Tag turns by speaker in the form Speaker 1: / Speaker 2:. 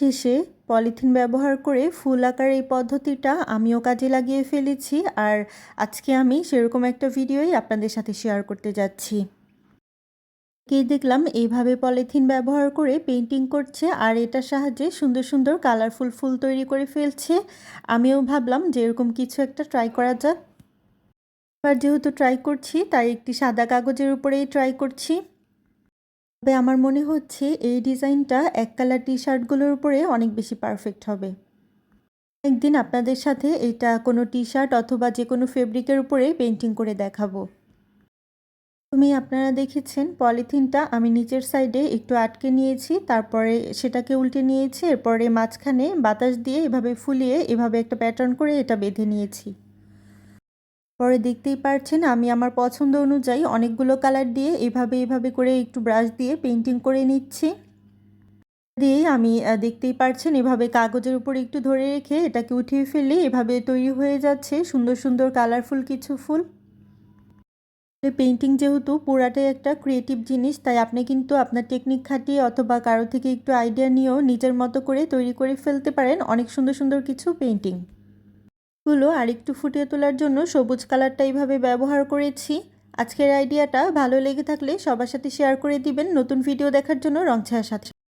Speaker 1: শেষে পলিথিন ব্যবহার করে ফুল আঁকার এই পদ্ধতিটা আমিও কাজে লাগিয়ে ফেলেছি। আর আজকে আমি সেরকম একটা ভিডিওই আপনাদের সাথে শেয়ার করতে যাচ্ছি। কে দেখলাম এইভাবে পলিথিন ব্যবহার করে পেন্টিং করছে আর এটার সাহায্যে সুন্দর সুন্দর কালারফুল ফুল তৈরি করে ফেলছে। আমিও ভাবলাম যে এরকম কিছু একটা ট্রাই করা যাক। এবার যেহেতু ট্রাই করছি, তাই একটি সাদা কাগজের উপরেই ট্রাই করছি। তবে আমার মনে হচ্ছে এই ডিজাইনটা এক কালার টি শার্টগুলোর উপরে অনেক বেশি পারফেক্ট হবে। একদিন আপনাদের সাথে এটা কোনো টি শার্ট অথবা যে কোনো ফেব্রিকের উপরে পেন্টিং করে দেখাবো। তুমি আপনারা দেখেছেন পলিথিনটা আমি নিচের সাইডে একটু আটকে নিয়েছি, তারপরে সেটাকে উল্টে নিয়েছি, এরপরে মাঝখানে বাতাস দিয়ে এভাবে ফুলিয়ে এভাবে একটা প্যাটার্ন করে এটা বেঁধে নিয়েছি। পরে দেখতেই পারছেন আমি আমার পছন্দ অনুযায়ী অনেকগুলো কালার দিয়ে এভাবে এভাবে করে একটু ব্রাশ দিয়ে পেন্টিং করে নিচ্ছি। দিয়ে আমি দেখতেই পারছেন এভাবে কাগজের উপর একটু ধরে রেখে এটাকে উঠিয়ে ফেলে এভাবে তৈরি হয়ে যাচ্ছে সুন্দর সুন্দর কালারফুল কিছু ফুল। পেন্টিং যেহেতু পুরাটাই একটা ক্রিয়েটিভ জিনিস, তাই আপনি কিন্তু আপনার টেকনিক খাটিয়ে অথবা কারও থেকে একটু আইডিয়া নিয়েও নিজের মতো করে তৈরি করে ফেলতে পারেন অনেক সুন্দর সুন্দর কিছু পেন্টিং গুলো আরেকটু ফুটিয়ে তোলার জন্য সবুজ কালারটা এইভাবে ব্যবহার করেছি। আজকের আইডিয়াটা ভালো লেগে থাকলে সবার সাথে শেয়ার করে দিবেন। নতুন ভিডিও দেখার জন্য রংছায়ার সাথে